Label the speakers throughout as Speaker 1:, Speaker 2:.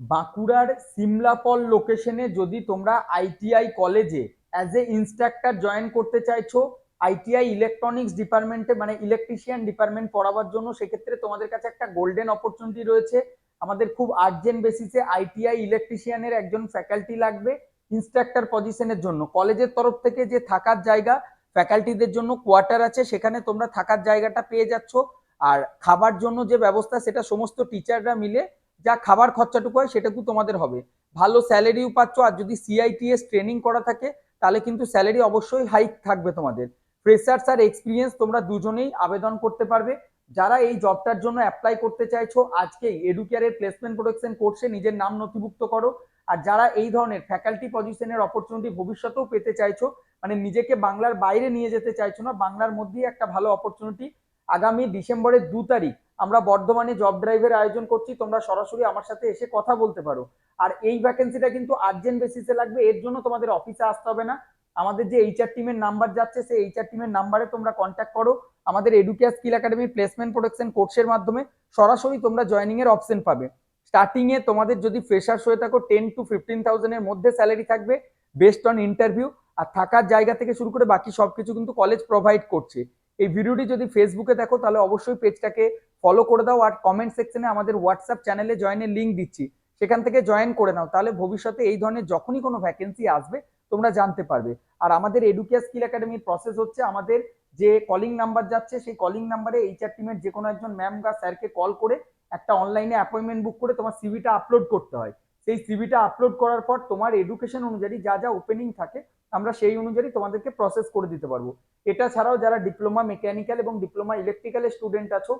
Speaker 1: বাঁকুড়ার সিমলাপল লোকেশনে যদি তোমরা আইটিআই কলেজে অ্যাজ এ ইনস্ট্রাক্টর জয়েন করতে চাইছো আইটিআই ইলেকট্রনিক্স ডিপার্টমেন্টে মানে ইলেকট্রিশিয়ান ডিপার্টমেন্ট পড়াবার জন্য সেক্ষেত্রে তোমাদের কাছে একটা গোল্ডেন অপরচুনিটি রয়েছে। আমাদের খুব আর্জেন্ট বেসিসে আইটিআই ইলেকট্রিশিয়ানের একজন ফ্যাকাল্টি লাগবে ইনস্ট্রাক্টর পজিশনের জন্য। কলেজের তরফ থেকে যে থাকার জায়গা ফ্যাকাল্টিদের জন্য কোয়ার্টার আছে, সেখানে তোমরা থাকার জায়গাটা পেয়ে যাচ্ছ। আর খাবার জন্য যে ব্যবস্থা, সেটা সমস্ত টিচাররা মিলে যা খাবার খরচাটুকু হয় সেটুকু তোমাদের হবে। ভালো স্যালারিও পাচ্ছ আর যদি সিআইটিএস ট্রেনিং করা থাকে, তাহলে কিন্তু স্যালারি অবশ্যই হাইক থাকবে তোমাদের। ফ্রেশার্স আর এক্সপিরিয়েন্স তোমরা দুজনেই আবেদন করতে পারবে। যারা এই জবটার জন্য অ্যাপ্লাই করতে চাইছো আজকেই এডুকেয়ারের প্লেসমেন্ট প্রোটেকশন কোর্সে নিজের নাম নথিভুক্ত করো। আর যারা এই ধরনের ফ্যাকাল্টি পজিশনের অপরচুনিটি ভবিষ্যতেও পেতে চাইছো মানে নিজেকে বাংলার বাইরে নিয়ে যেতে চাইছো না, বাংলার মধ্যেই একটা ভালো অপরচুনিটি আগামী ডিসেম্বরের দু তারিখ আমরা বর্ধমানে জব ড্রাইভের আয়োজন করছি, তোমরা সরাসরি আমার সাথে এসে কথা বলতে পারো। আর এই ভ্যাকেন্সিটা কিন্তু আর্জেন্ট বেসিসে লাগবে, এর জন্য তোমাদের অফিসে আসতে হবে না। আমাদের যে এইচআর টিমের নাম্বার যাচ্ছে, সেই এইচআর টিমের নাম্বারে তোমরা কন্ট্যাক্ট করো। আমাদের Educare skill academy placement protection কোর্সের মাধ্যমে সরাসরি তোমরা জয়নিং এর অপশন পাবে। স্টার্টিং এ তোমাদের যদি ফ্রেশার্স হয়ে থাকো টেন টু ফিফটিন থাউজেন্ডের মধ্যে স্যালারি থাকবে বেস্ট অন ইন্টারভিউ আর থাকার জায়গা থেকে শুরু করে বাকি সবকিছু কিন্তু কলেজ প্রোভাইড করছে। এই ভিডিওটি যদি ফেসবুকে দেখো, তাহলে অবশ্যই পেজটাকে ফলো করে দাও আর কমেন্ট সেকশনে আমাদের হোয়াটসঅ্যাপ চ্যানেলে জয়েনের লিঙ্ক দিচ্ছি। সেখান থেকে জয়েন করে নাও, তাহলে ভবিষ্যতে এই ধরনের যখনই কোনো ভ্যাকেন্সি আসবে, তোমরা জানতে পারবে। আর আমাদের এডুকেয়া স্কিল একাডেমির প্রসেস হচ্ছে আমাদের যে কলিং নাম্বার যাচ্ছে, সেই কলিং নাম্বারে এইচআর টিমের যে কোনো একজন ম্যাম বা স্যারকে কল করে একটা অনলাইনে অ্যাপয়েন্টমেন্ট বুক করে তোমার সিভিটা আপলোড করতে হয়। সেই সিভিটা আপলোড করার পর তোমার এডুকেশন অনুযায়ী যা যা ওপেনিং থাকে, আমরা সেই অনুযায়ী তোমাদেরকে প্রসেস করে দিতে পারব। এটা ছাড়াও যারা ডিপ্লোমা মেকানিক্যাল এবং ডিপ্লোমা ইলেকট্রিক্যালের স্টুডেন্ট আছো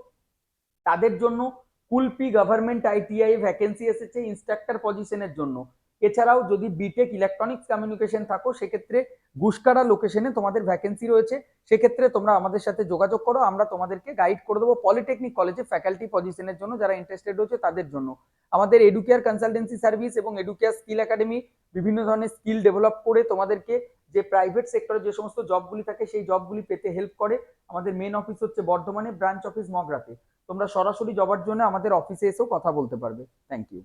Speaker 1: তাদের জন্য কুলপি গভর্নমেন্ট আইটিআই ভ্যাকেন্সি এসেছে ইনস্ট্রাক্টর পজিশনের জন্য। এছাড়াও যদি বিটেক ইলেকট্রনিক্স কমিউনিকেশন থাকো, সেক্ষেত্রে গুসকারা লোকেশনে তোমাদের ভ্যাকেন্সি রয়েছে। সেক্ষেত্রে তোমরা আমাদের সাথে যোগাযোগ করো, আমরা তোমাদেরকে গাইড করে দেবো পলিটেকনিক কলেজে ফ্যাকাল্টি পজিশনের জন্য যারা ইন্টারেস্টেড রয়েছে তাদের জন্য। আমাদের এডুকেয়ার কনসালটেন্সি সার্ভিস এবং এডুকেয়ার স্কিল একাডেমি বিভিন্ন ধরনের স্কিল ডেভেলপ করে তোমাদেরকে যে প্রাইভেট সেক্টরে যে সমস্ত জবগুলি থাকে, সেই জবগুলি পেতে হেল্প করে। আমাদের মেন অফিস হচ্ছে বর্ধমানে ব্রাঞ্চ অফিস মগরাতে। তোমরা সরাসরি জবার জন্য আমাদের অফিসে এসেও কথা বলতে পারবে। Thank you